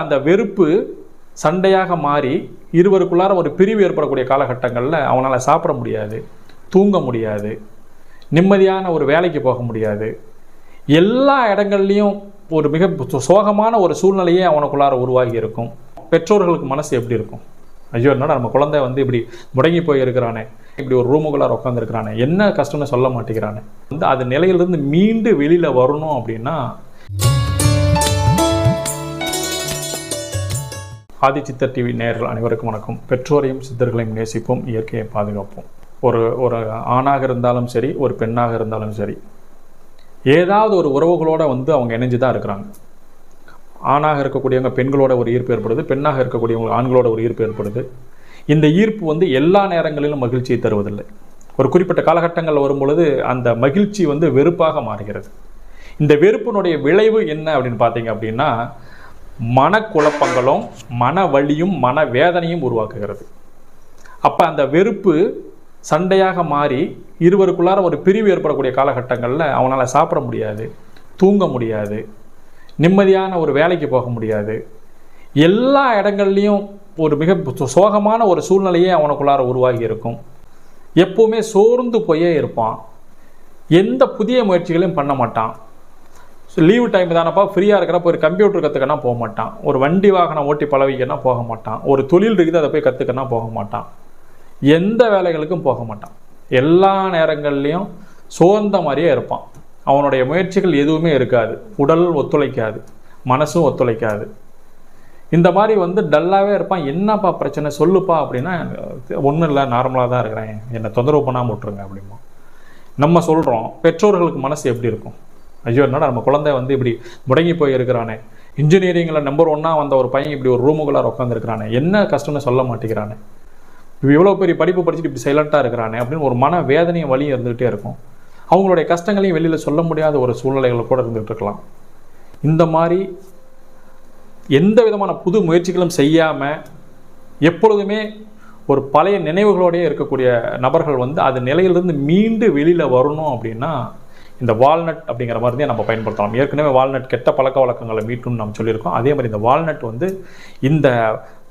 அந்த வெறுப்பு சண்டையாக மாறி இருவருக்குள்ளார ஒரு பிரிவு ஏற்படக்கூடிய காலகட்டங்களில் அவனால் சாப்பிட முடியாது தூங்க முடியாது நிம்மதியான ஒரு வேலைக்கு போக முடியாது. எல்லா இடங்கள்லையும் ஒரு மிக சோகமான ஒரு சூழ்நிலையே அவனுக்குள்ளார உருவாகி இருக்கும். பெற்றோர்களுக்கு மனசு எப்படி இருக்கும்? ஐயோ என்னடா நம்ம குழந்தை வந்து இப்படி முடங்கி போய் இருக்கிறானே இப்படி ஒரு ரூமுக்குள்ளார உட்காந்துருக்கிறானே என்ன கஷ்டம்னு சொல்ல மாட்டேங்கிறானே. வந்து அது நிலையிலிருந்து மீண்டு வெளியில் வரணும் அப்படின்னா ஆதி சித்தர் டிவி நேயர்கள் அனைவருக்கும் வணக்கம். பெற்றோரையும் சித்தர்களையும் நேசிப்போம் இயற்கையை பாதுகாப்போம். ஒரு ஒரு ஆணாக இருந்தாலும் சரி ஒரு பெண்ணாக இருந்தாலும் சரி ஏதாவது ஒரு உறவுகளோடு வந்து அவங்க இணைஞ்சு தான் இருக்கிறாங்க. ஆணாக இருக்கக்கூடியவங்க பெண்களோட ஒரு ஈர்ப்பு ஏற்படுது பெண்ணாக இருக்கக்கூடியவங்க ஆண்களோட ஒரு ஈர்ப்பு ஏற்படுது. இந்த ஈர்ப்பு வந்து எல்லா நேரங்களிலும் மகிழ்ச்சியை தருவதில்லை. ஒரு குறிப்பிட்ட காலகட்டங்கள் வரும்பொழுது அந்த மகிழ்ச்சி வந்து வெறுப்பாக மாறுகிறது. இந்த வெறுப்பினுடைய விளைவு என்ன அப்படின்னு பார்த்தீங்க அப்படின்னா மனக்குழப்பங்களும் மன வலியும் மன வேதனையும் உருவாக்குகிறது. அப்போ அந்த வெறுப்பு சண்டையாக மாறி இருவருக்குள்ளார ஒரு பிரிவு ஏற்படக்கூடிய காலகட்டங்களில் அவனால் சாப்பிட முடியாது தூங்க முடியாது நிம்மதியான ஒரு வேலைக்கு போக முடியாது. எல்லா இடங்கள்லையும் ஒரு மிக சோகமான ஒரு சூழ்நிலையே அவனுக்குள்ளார உருவாகி இருக்கும். எப்போவுமே சோர்ந்து போயே இருப்பான். எந்த புதிய முயற்சிகளையும் பண்ண மாட்டான். லீவு டைம் தானப்பா? ஃப்ரீயாக இருக்கிறப்ப ஒரு கம்ப்யூட்டர் கற்றுக்கனா போக மாட்டான். ஒரு வண்டி வாகனம் ஓட்டி பழவிக்கனா போக மாட்டான். ஒரு தொழில் இருக்குது அதை போய் கற்றுக்கனா போக மாட்டான். எந்த வேலைகளுக்கும் போக மாட்டான். எல்லா நேரங்கள்லையும் சோர்ந்த மாதிரியே இருப்பான். அவனுடைய முயற்சிகள் எதுவுமே இருக்காது. உடல் ஒத்துழைக்காது. மனசும் ஒத்துழைக்காது. இந்த மாதிரி வந்து டல்லாகவே இருப்பான். என்னப்பா பிரச்சனை? சொல்லுப்பா அப்படின்னா ஒன்றும் இல்லை நார்மலாக தான் இருக்கிறேன். என்னை தொந்தரவு பண்ணாமல் விட்டுருங்க அப்படிமா நம்ம சொல்கிறோம் பெற்றோர்களுக்கு மனசு எப்படி இருக்கும்? ஐயோ என்னடா நம்ம குழந்தை வந்து இப்படி முடங்கி போய் இருக்கிறானே இன்ஜினியரிங்கில் நம்பர் ஒன்னாக வந்த ஒரு பையன் இப்படி ஒரு ரூமுக்குள்ளார உட்காந்துருக்கிறானே என்ன கஷ்டம்னு சொல்ல மாட்டேங்கிறானே. இவ்வளோ பெரிய படிப்பு படிச்சுட்டு இப்படி சைலண்ட்டாக இருக்கிறானே அப்படின்னு ஒரு மன வேதனையும் வலியும் இருந்துகிட்டே இருக்கும். அவங்களுடைய கஷ்டங்களையும் வெளியில் சொல்ல முடியாத ஒரு சூழ்நிலைகளை கூட இருந்துகிட்டு இருக்கலாம். இந்த மாதிரி எந்த விதமான புது முயற்சிகளும் செய்யாமல் எப்பொழுதுமே ஒரு பழைய நினைவுகளோடயே இருக்கக்கூடிய நபர்கள் வந்து அது நிலையிலிருந்து மீண்டு வெளியில் வரணும் அப்படின்னா இந்த வால்நட் அப்படிங்கிற மருந்தையை நம்ம பயன்படுத்தலாம். ஏற்கனவே வால்நட் கெட்ட பழக்க வழக்கங்களை மீட்டும்னு நம்ம சொல்லியிருக்கோம். அதே மாதிரி இந்த வால்நட் வந்து இந்த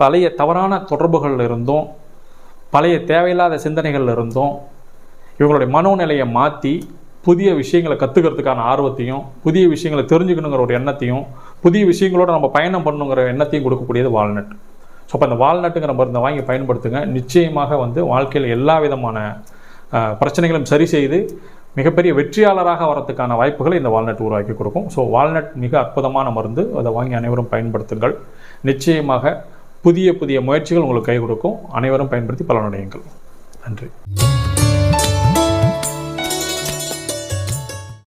பழைய தவறான தொடர்புகளில் இருந்தும் பழைய தேவையில்லாத சிந்தனைகளில் இருந்தும் இவங்களுடைய மனோநிலையை மாற்றி புதிய விஷயங்களை கற்றுக்கிறதுக்கான ஆர்வத்தையும் புதிய விஷயங்களை தெரிஞ்சுக்கணுங்கிற ஒரு எண்ணத்தையும் புதிய விஷயங்களோட நம்ம பயணம் பண்ணணுங்கிற எண்ணத்தையும் கொடுக்கக்கூடியது வால்நட் ஸோ அப்போ அந்த வால்நட்டுங்கிற மருந்தை வாங்கி பயன்படுத்துங்க. நிச்சயமாக வந்து வாழ்க்கையில் எல்லா விதமான பிரச்சனைகளும் சரி செய்து மிகப்பெரிய வெற்றியாளராக வரத்துக்கான வாய்ப்புகளை இந்த வால்நட் உருவாக்கி கொடுக்கும். ஸோ வால்நட் மிக அற்புதமான மருந்து. அதை வாங்கி அனைவரும் பயன்படுத்துங்கள். நிச்சயமாக புதிய புதிய முயற்சிகள் உங்களுக்கு கை கொடுக்கும். அனைவரும் பயன்படுத்தி பலனடையுங்கள். நன்றி.